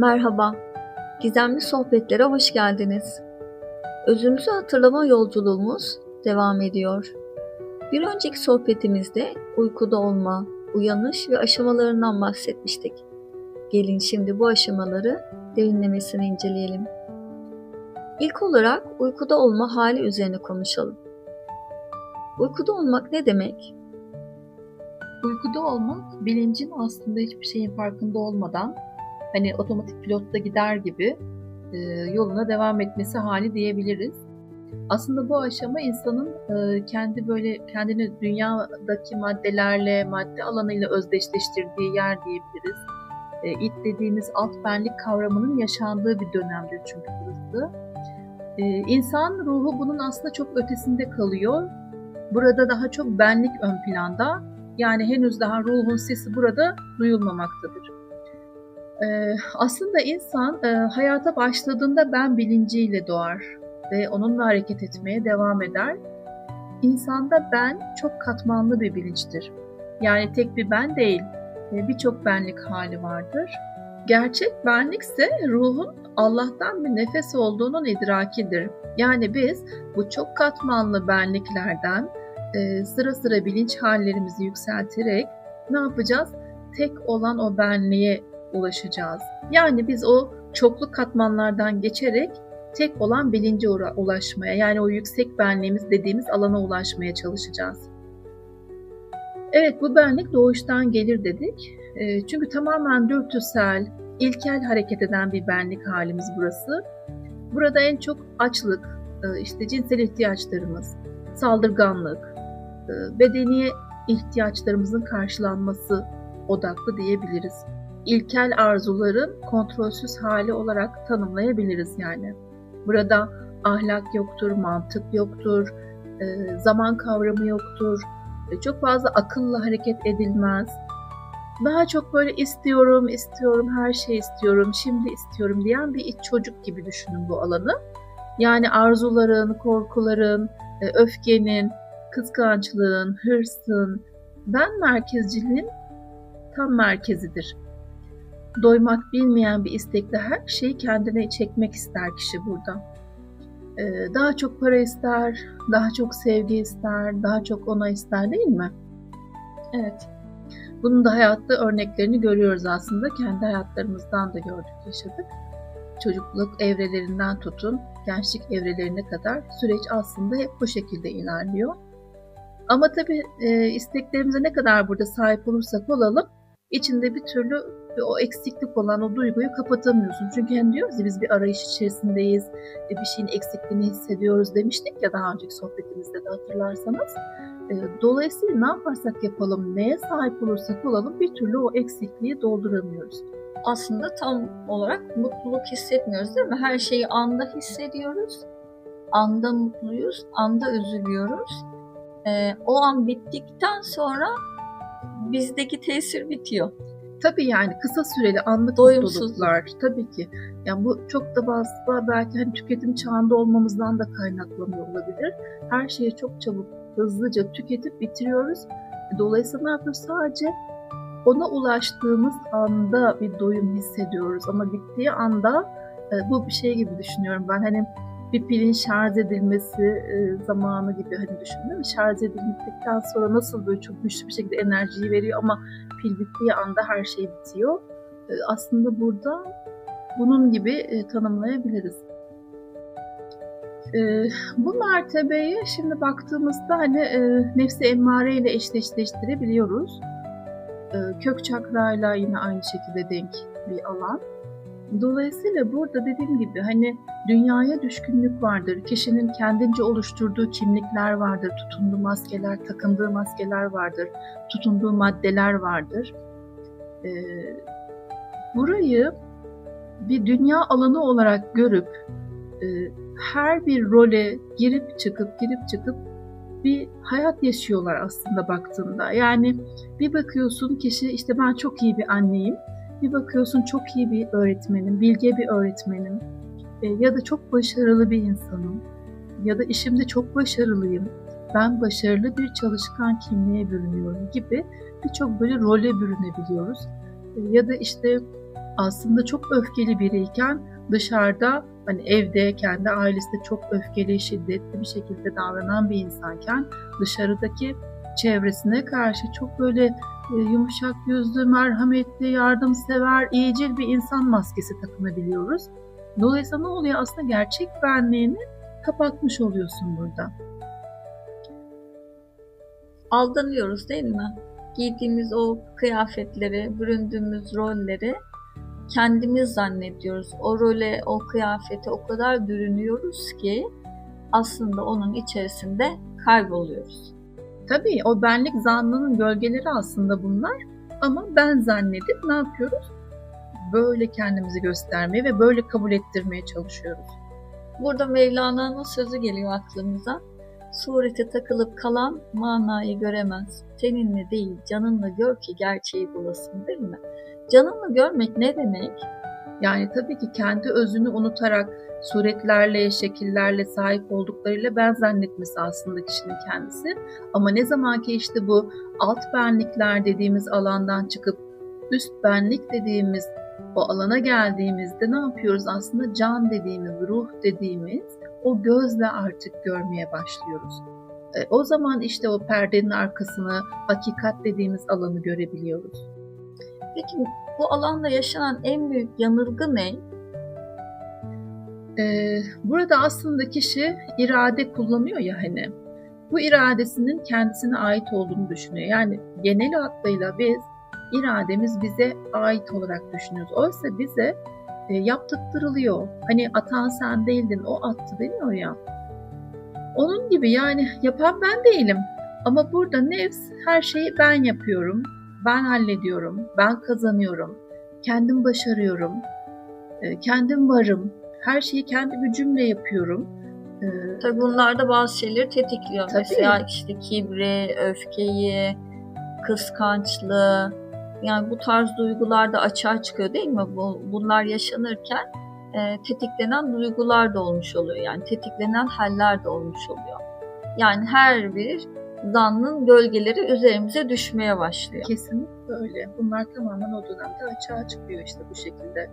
Merhaba, gizemli sohbetlere hoş geldiniz. Özümüzü hatırlama yolculuğumuz devam ediyor. Bir önceki sohbetimizde uykuda olma, uyanış ve aşamalarından bahsetmiştik. Gelin şimdi bu aşamaları derinlemesine inceleyelim. İlk olarak uykuda olma hali üzerine konuşalım. Uykuda olmak ne demek? Uykuda olmak bilincin aslında hiçbir şeyin farkında olmadan hani otomatik pilotta gider gibi e, yoluna devam etmesi hali diyebiliriz. Aslında bu aşama insanın e, kendi böyle kendini dünyadaki maddelerle, madde alanıyla özdeşleştirdiği yer diyebiliriz. E, it dediğimiz alt benlik kavramının yaşandığı bir dönemdir çünkü burası. E, insan ruhu bunun aslında çok ötesinde kalıyor. Burada daha çok benlik ön planda. Yani henüz daha ruhun sesi burada duyulmamaktadır. Ee, aslında insan e, hayata başladığında ben bilinciyle doğar ve onunla hareket etmeye devam eder. İnsanda ben çok katmanlı bir bilinçtir. Yani tek bir ben değil, e, birçok benlik hali vardır. Gerçek benlik ise ruhun Allah'tan bir nefes olduğunun idrakidir. Yani biz bu çok katmanlı benliklerden e, sıra sıra bilinç hallerimizi yükselterek ne yapacağız? Tek olan o benliğe ulaşacağız. Yani biz o çoklu katmanlardan geçerek tek olan bilince ulaşmaya yani o yüksek benliğimiz dediğimiz alana ulaşmaya çalışacağız. Evet bu benlik doğuştan gelir dedik. E, çünkü tamamen dürtüsel, ilkel hareket eden bir benlik halimiz burası. Burada en çok açlık, e, işte cinsel ihtiyaçlarımız, saldırganlık, e, bedeni ihtiyaçlarımızın karşılanması odaklı diyebiliriz ilkel arzuların kontrolsüz hali olarak tanımlayabiliriz yani. Burada ahlak yoktur, mantık yoktur, e, zaman kavramı yoktur, e, çok fazla akılla hareket edilmez. Daha çok böyle istiyorum, istiyorum, her şey istiyorum, şimdi istiyorum diyen bir iç çocuk gibi düşünün bu alanı. Yani arzuların, korkuların, e, öfkenin, kıskançlığın, hırsın, ben merkezciliğin tam merkezidir doymak bilmeyen bir istekle her şeyi kendine çekmek ister kişi burada. Ee, daha çok para ister, daha çok sevgi ister, daha çok ona ister değil mi? Evet. Bunun da hayatta örneklerini görüyoruz aslında. Kendi hayatlarımızdan da gördük, yaşadık. Çocukluk evrelerinden tutun, gençlik evrelerine kadar süreç aslında hep bu şekilde ilerliyor. Ama tabii e, isteklerimize ne kadar burada sahip olursak olalım, içinde bir türlü ve o eksiklik olan o duyguyu kapatamıyorsun. Çünkü hem diyoruz ya biz bir arayış içerisindeyiz, ve bir şeyin eksikliğini hissediyoruz demiştik ya daha önceki sohbetimizde de hatırlarsanız. E, dolayısıyla ne yaparsak yapalım, neye sahip olursak olalım bir türlü o eksikliği dolduramıyoruz. Aslında tam olarak mutluluk hissetmiyoruz değil mi? Her şeyi anda hissediyoruz. Anda mutluyuz, anda üzülüyoruz. Ee, o an bittikten sonra bizdeki tesir bitiyor. Tabii yani kısa süreli anlık mutluluklar tabii ki. Yani bu çok da fazla belki hani tüketim çağında olmamızdan da kaynaklanıyor olabilir. Her şeyi çok çabuk, hızlıca tüketip bitiriyoruz. Dolayısıyla ne yapıyoruz? Sadece ona ulaştığımız anda bir doyum hissediyoruz ama bittiği anda e, bu bir şey gibi düşünüyorum ben. Hani bir pilin şarj edilmesi e, zamanı gibi hani düşündüm. Şarj edildikten sonra nasıl böyle çok güçlü bir şekilde enerjiyi veriyor ama pil bittiği anda her şey bitiyor. E, aslında burada bunun gibi e, tanımlayabiliriz. E, bu mertebeyi şimdi baktığımızda hani e, nefsi emmare ile eşleştirebiliyoruz. E, kök çakrayla yine aynı şekilde denk bir alan. Dolayısıyla burada dediğim gibi hani dünyaya düşkünlük vardır. Kişinin kendince oluşturduğu kimlikler vardır. Tutunduğu maskeler, takındığı maskeler vardır. Tutunduğu maddeler vardır. Ee, burayı bir dünya alanı olarak görüp e, her bir role girip çıkıp girip çıkıp bir hayat yaşıyorlar aslında baktığında. Yani bir bakıyorsun kişi işte ben çok iyi bir anneyim bir bakıyorsun çok iyi bir öğretmenim, bilge bir öğretmenim e, ya da çok başarılı bir insanım ya da işimde çok başarılıyım. Ben başarılı bir çalışkan kimliğe bürünüyorum gibi birçok böyle role bürünebiliyoruz. E, ya da işte aslında çok öfkeli biriyken dışarıda hani evde kendi ailesinde çok öfkeli, şiddetli bir şekilde davranan bir insanken dışarıdaki çevresine karşı çok böyle yumuşak yüzlü, merhametli, yardımsever, iyicil bir insan maskesi takınabiliyoruz. Dolayısıyla ne oluyor? Aslında gerçek benliğini kapatmış oluyorsun burada. Aldanıyoruz değil mi? Giydiğimiz o kıyafetleri, büründüğümüz rolleri kendimiz zannediyoruz. O role, o kıyafete o kadar bürünüyoruz ki aslında onun içerisinde kayboluyoruz. Tabii o benlik zannının gölgeleri aslında bunlar. Ama ben zannedip ne yapıyoruz? Böyle kendimizi göstermeye ve böyle kabul ettirmeye çalışıyoruz. Burada Mevlana'nın sözü geliyor aklımıza. Surete takılıp kalan manayı göremez. Teninle değil canınla gör ki gerçeği bulasın değil mi? Canınla görmek ne demek? Yani tabii ki kendi özünü unutarak suretlerle, şekillerle sahip olduklarıyla ben zannetmesi aslında kişinin kendisi. Ama ne zaman ki işte bu alt benlikler dediğimiz alandan çıkıp üst benlik dediğimiz o alana geldiğimizde ne yapıyoruz aslında can dediğimiz, ruh dediğimiz o gözle artık görmeye başlıyoruz. E, o zaman işte o perdenin arkasını, hakikat dediğimiz alanı görebiliyoruz. Peki bu alanda yaşanan en büyük yanılgı ne? Ee, burada aslında kişi irade kullanıyor ya hani. Bu iradesinin kendisine ait olduğunu düşünüyor. Yani genel hatlarıyla biz irademiz bize ait olarak düşünüyoruz. Oysa bize e, yaptırtırılıyor. Hani atan sen değildin, o attı deniyor ya. Onun gibi yani yapan ben değilim. Ama burada nefs her şeyi ben yapıyorum, ben hallediyorum, ben kazanıyorum, kendim başarıyorum, e, kendim varım, her şeyi kendi gücümle yapıyorum. Ee, Tabii bunlar da bazı şeyleri tetikliyor. Tabii. Mesela işte kibri, öfkeyi, kıskançlığı. Yani bu tarz duygular da açığa çıkıyor değil mi? Bu, bunlar yaşanırken e, tetiklenen duygular da olmuş oluyor. Yani tetiklenen haller de olmuş oluyor. Yani her bir zannın gölgeleri üzerimize düşmeye başlıyor. Kesinlikle öyle. Bunlar tamamen o dönemde açığa çıkıyor işte bu şekilde.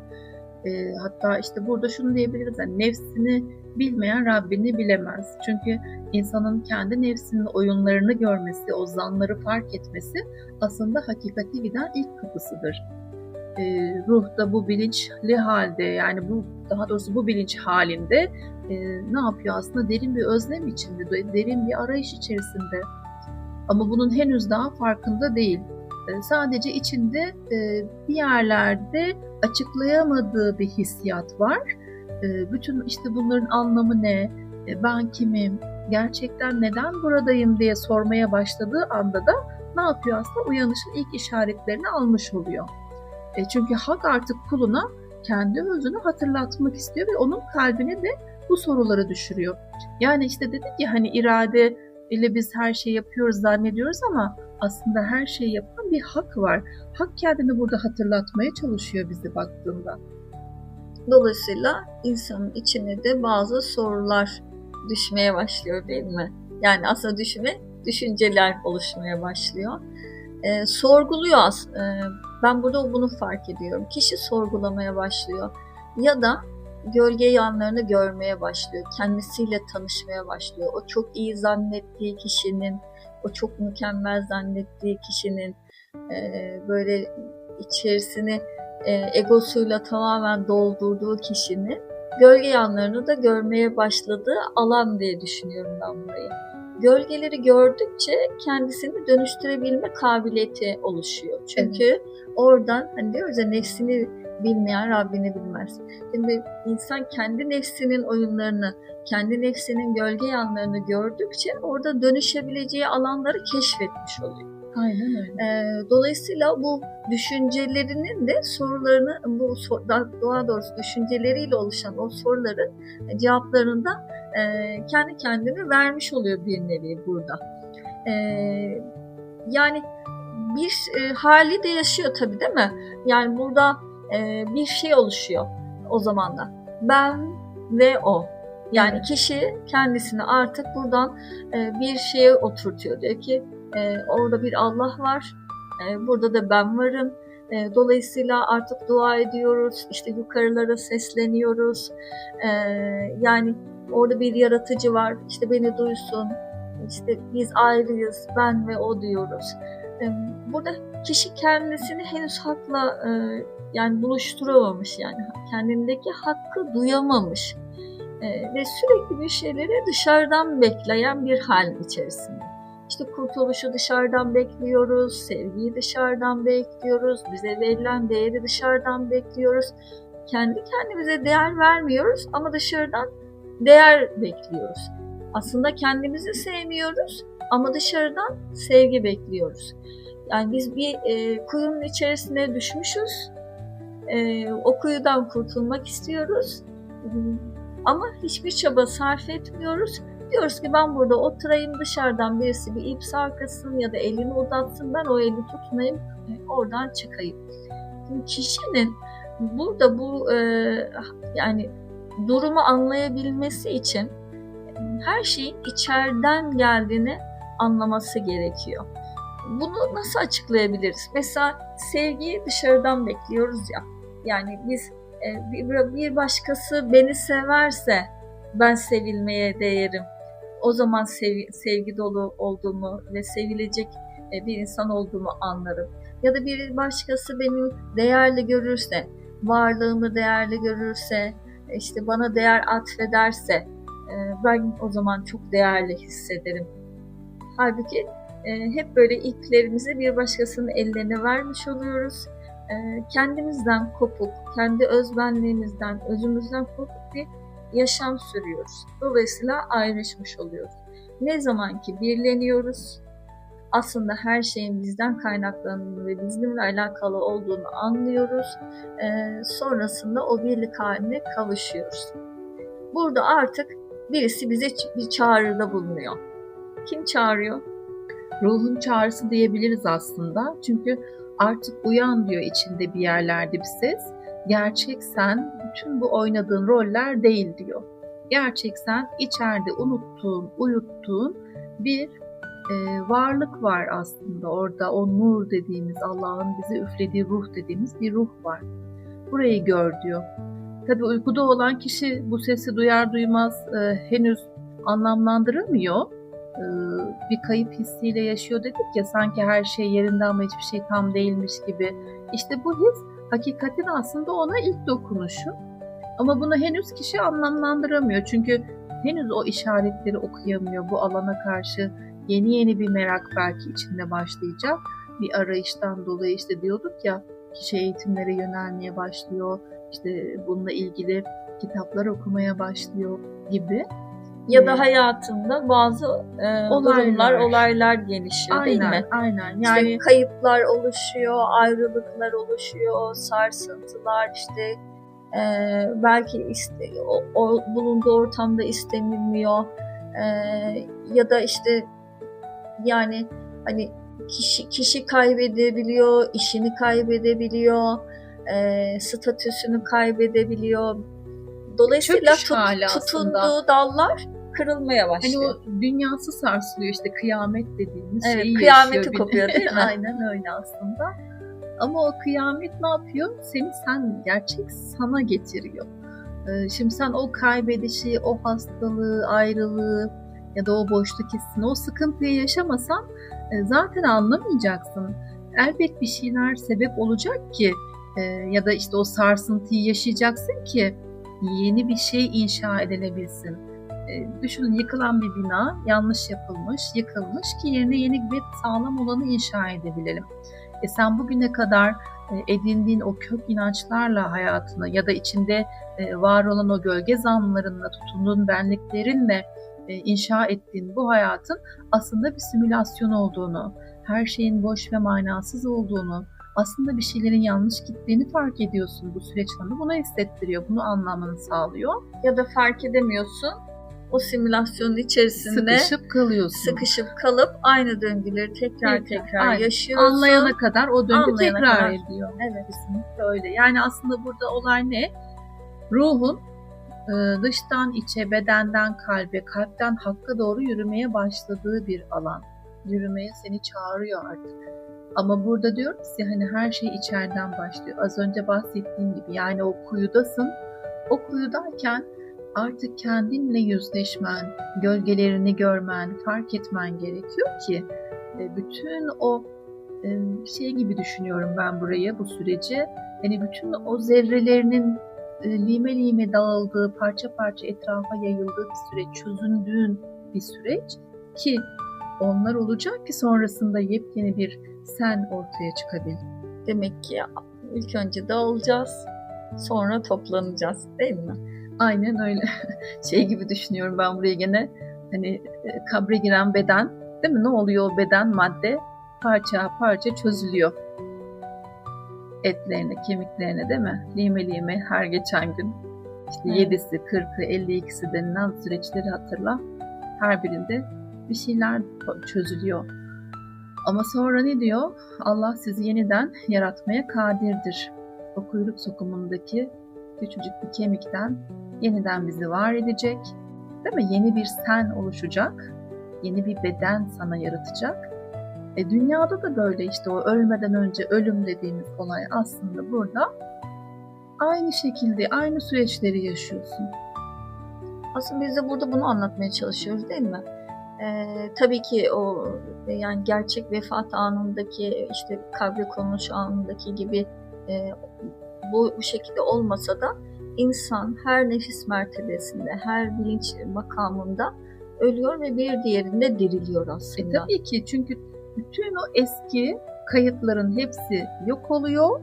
E, hatta işte burada şunu diyebiliriz. Yani nefsini bilmeyen Rabbini bilemez. Çünkü insanın kendi nefsinin oyunlarını görmesi, o zanları fark etmesi aslında hakikati giden ilk kapısıdır. E, ruhta bu bilinçli halde yani bu daha doğrusu bu bilinç halinde e, ne yapıyor aslında derin bir özlem içinde, derin bir arayış içerisinde. Ama bunun henüz daha farkında değil. E, sadece içinde e, bir yerlerde açıklayamadığı bir hissiyat var. E, bütün işte bunların anlamı ne, ben kimim, gerçekten neden buradayım diye sormaya başladığı anda da ne yapıyor aslında? Uyanışın ilk işaretlerini almış oluyor. Çünkü hak artık kuluna kendi özünü hatırlatmak istiyor ve onun kalbine de bu soruları düşürüyor. Yani işte dedik ya hani irade ile biz her şeyi yapıyoruz zannediyoruz ama aslında her şeyi yapan bir hak var. Hak kendini burada hatırlatmaya çalışıyor bize baktığında. Dolayısıyla insanın içine de bazı sorular düşmeye başlıyor değil mi? Yani aslında düşme, düşünceler oluşmaya başlıyor. E, sorguluyor aslında. E, ben burada bunu fark ediyorum. Kişi sorgulamaya başlıyor. Ya da gölge yanlarını görmeye başlıyor. Kendisiyle tanışmaya başlıyor. O çok iyi zannettiği kişinin o çok mükemmel zannettiği kişinin e, böyle içerisini e, egosuyla tamamen doldurduğu kişinin gölge yanlarını da görmeye başladığı alan diye düşünüyorum ben burayı. Gölgeleri gördükçe kendisini dönüştürebilme kabiliyeti oluşuyor. Çünkü evet. oradan hani diyoruz ya nefsini bilmeyen Rabbini bilmez. Şimdi insan kendi nefsinin oyunlarını, kendi nefsinin gölge yanlarını gördükçe orada dönüşebileceği alanları keşfetmiş oluyor. Aynen öyle. Ee, dolayısıyla bu düşüncelerinin de sorularını, bu daha doğrusu düşünceleriyle oluşan o soruların cevaplarını da e, kendi kendine vermiş oluyor bir nevi burada. E, yani bir e, hali de yaşıyor tabii değil mi? Yani burada e, bir şey oluşuyor o zaman da. Ben ve o. Yani kişi kendisini artık buradan e, bir şeye oturtuyor. Diyor ki e, orada bir Allah var, e, burada da ben varım. E, dolayısıyla artık dua ediyoruz, işte yukarılara sesleniyoruz. E, yani orada bir yaratıcı var, işte beni duysun, işte biz ayrıyız, ben ve o diyoruz. E, burada kişi kendisini henüz hakla e, yani buluşturamamış yani kendindeki hakkı duyamamış e, ve sürekli bir şeyleri dışarıdan bekleyen bir hal içerisinde. İşte kurtuluşu dışarıdan bekliyoruz, sevgiyi dışarıdan bekliyoruz, bize verilen değeri dışarıdan bekliyoruz. Kendi kendimize değer vermiyoruz ama dışarıdan değer bekliyoruz. Aslında kendimizi sevmiyoruz ama dışarıdan sevgi bekliyoruz. Yani biz bir e, kuyunun içerisine düşmüşüz. E, o kuyudan kurtulmak istiyoruz. Ama hiçbir çaba sarf etmiyoruz. Diyoruz ki ben burada oturayım dışarıdan birisi bir ip sarkasın ya da elini uzatsın ben o eli tutunayım oradan çıkayım. Şimdi kişinin burada bu e, yani durumu anlayabilmesi için her şeyin içeriden geldiğini anlaması gerekiyor. Bunu nasıl açıklayabiliriz? Mesela sevgiyi dışarıdan bekliyoruz ya. Yani biz e, bir başkası beni severse ben sevilmeye değerim. O zaman sev, sevgi dolu olduğumu ve sevilecek e, bir insan olduğumu anlarım. Ya da bir başkası beni değerli görürse, varlığımı değerli görürse, işte bana değer atfederse e, ben o zaman çok değerli hissederim. Halbuki hep böyle iplerimizi bir başkasının ellerine vermiş oluyoruz kendimizden kopuk, kendi özbenliğimizden, özümüzden kopuk bir yaşam sürüyoruz. Dolayısıyla ayrışmış oluyoruz. Ne zaman ki birleniyoruz, aslında her şeyin bizden kaynaklandığını ve bizimle alakalı olduğunu anlıyoruz. E, sonrasında o birlik haline kavuşuyoruz. Burada artık birisi bize bir çağrıda bulunuyor. Kim çağırıyor? Ruhun çağrısı diyebiliriz aslında. Çünkü Artık uyan diyor içinde bir yerlerde bir ses. Gerçek sen bütün bu oynadığın roller değil diyor. Gerçek sen içeride unuttuğun, uyuttuğun bir e, varlık var aslında orada. O nur dediğimiz Allah'ın bize üflediği ruh dediğimiz bir ruh var. Burayı gör diyor. Tabi uykuda olan kişi bu sesi duyar duymaz e, henüz anlamlandıramıyor e, bir kayıp hissiyle yaşıyor dedik ya sanki her şey yerinde ama hiçbir şey tam değilmiş gibi. İşte bu his hakikatin aslında ona ilk dokunuşu. Ama bunu henüz kişi anlamlandıramıyor. Çünkü henüz o işaretleri okuyamıyor. Bu alana karşı yeni yeni bir merak belki içinde başlayacak. Bir arayıştan dolayı işte diyorduk ya kişi eğitimlere yönelmeye başlıyor. İşte bununla ilgili kitaplar okumaya başlıyor gibi ya da hayatında bazı e, olaylar. durumlar, olaylar gelişiyor aynen, değil mi? Aynen. Yani işte kayıplar oluşuyor, ayrılıklar oluşuyor, sarsıntılar işte e, belki iste, o, o bulunduğu ortamda istenilmiyor e, ya da işte yani hani kişi kişi kaybedebiliyor, işini kaybedebiliyor, e, statüsünü kaybedebiliyor. Dolayısıyla tut, tutunduğu dallar kırılmaya başlıyor. Hani o dünyası sarsılıyor işte kıyamet dediğimiz evet, şeyi kıyameti kopuyor değil mi? Aynen öyle aslında. Ama o kıyamet ne yapıyor? Seni sen gerçek sana getiriyor. Ee, şimdi sen o kaybedişi, o hastalığı, ayrılığı ya da o boşluk hissini, o sıkıntıyı yaşamasan e, zaten anlamayacaksın. Elbet bir şeyler sebep olacak ki e, ya da işte o sarsıntıyı yaşayacaksın ki yeni bir şey inşa edilebilsin e, düşünün yıkılan bir bina yanlış yapılmış, yıkılmış ki yerine yeni bir sağlam olanı inşa edebilelim. E sen bugüne kadar e, edindiğin o kök inançlarla hayatını ya da içinde e, var olan o gölge zamlarınla, tutunduğun benliklerinle e, inşa ettiğin bu hayatın aslında bir simülasyon olduğunu, her şeyin boş ve manasız olduğunu, aslında bir şeylerin yanlış gittiğini fark ediyorsun bu süreç sana bunu hissettiriyor, bunu anlamanı sağlıyor. Ya da fark edemiyorsun o simülasyonun içerisinde sıkışıp kalıyorsun. Sıkışıp kalıp aynı döngüleri tekrar tekrar, tekrar yaşıyorsun. Anlayana kadar o döngü Anlayana tekrar kadar. ediyor. Evet. Kesinlikle öyle. Yani aslında burada olay ne? Ruhun e, dıştan içe, bedenden kalbe, kalpten hakka doğru yürümeye başladığı bir alan. Yürümeye seni çağırıyor artık. Ama burada diyoruz ya hani her şey içeriden başlıyor. Az önce bahsettiğim gibi yani o kuyudasın. O kuyudayken artık kendinle yüzleşmen, gölgelerini görmen, fark etmen gerekiyor ki e, bütün o e, şey gibi düşünüyorum ben burayı, bu süreci. Hani bütün o zerrelerinin e, lime lime dağıldığı, parça parça etrafa yayıldığı bir süreç, çözündüğün bir süreç ki onlar olacak ki sonrasında yepyeni bir sen ortaya çıkabil. Demek ki ilk önce dağılacağız, sonra toplanacağız değil mi? Aynen öyle. Şey gibi düşünüyorum ben buraya gene hani e, kabre giren beden değil mi? Ne oluyor o beden madde parça parça çözülüyor. Etlerine, kemiklerine değil mi? Lime lime her geçen gün. İşte Evet. yedisi, kırkı, elli ikisi denilen süreçleri hatırla. Her birinde bir şeyler çözülüyor. Ama sonra ne diyor? Allah sizi yeniden yaratmaya kadirdir. O kuyruk sokumundaki küçücük bir kemikten yeniden bizi var edecek. Değil mi? Yeni bir sen oluşacak. Yeni bir beden sana yaratacak. E dünyada da böyle işte o ölmeden önce ölüm dediğimiz olay aslında burada aynı şekilde aynı süreçleri yaşıyorsun. Aslında biz de burada bunu anlatmaya çalışıyoruz değil mi? Ee, tabii ki o yani gerçek vefat anındaki işte kabre konmuş anındaki gibi e, bu, bu şekilde olmasa da insan her nefis mertebesinde, her bilinç makamında ölüyor ve bir diğerinde diriliyor E aslında. tabii ki çünkü bütün o eski kayıtların hepsi yok oluyor,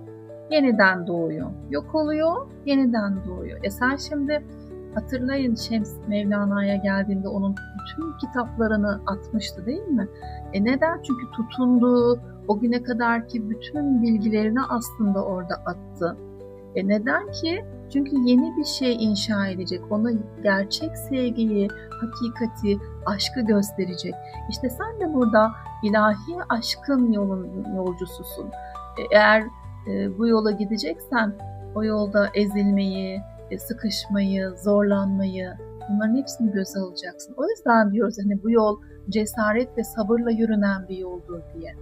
yeniden doğuyor. Yok oluyor, yeniden doğuyor. E sen şimdi hatırlayın Şems Mevlana'ya geldiğinde onun bütün kitaplarını atmıştı değil mi? E neden? Çünkü tutunduğu o güne kadarki bütün bilgilerini aslında orada attı. E neden ki? Çünkü yeni bir şey inşa edecek. Ona gerçek sevgiyi, hakikati, aşkı gösterecek. İşte sen de burada ilahi aşkın yolun yolcususun. E, Eğer e, bu yola gideceksen o yolda ezilmeyi, e, sıkışmayı, zorlanmayı bunların hepsini göze alacaksın. O yüzden diyoruz hani bu yol cesaret ve sabırla yürünen bir yoldur diye.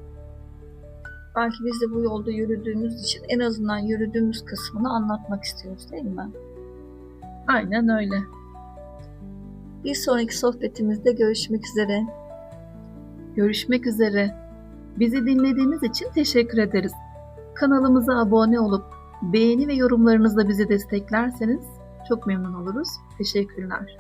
Belki biz de bu yolda yürüdüğümüz için en azından yürüdüğümüz kısmını anlatmak istiyoruz değil mi? Aynen öyle. Bir sonraki sohbetimizde görüşmek üzere. Görüşmek üzere. Bizi dinlediğiniz için teşekkür ederiz. Kanalımıza abone olup beğeni ve yorumlarınızla bizi desteklerseniz çok memnun oluruz. Teşekkürler.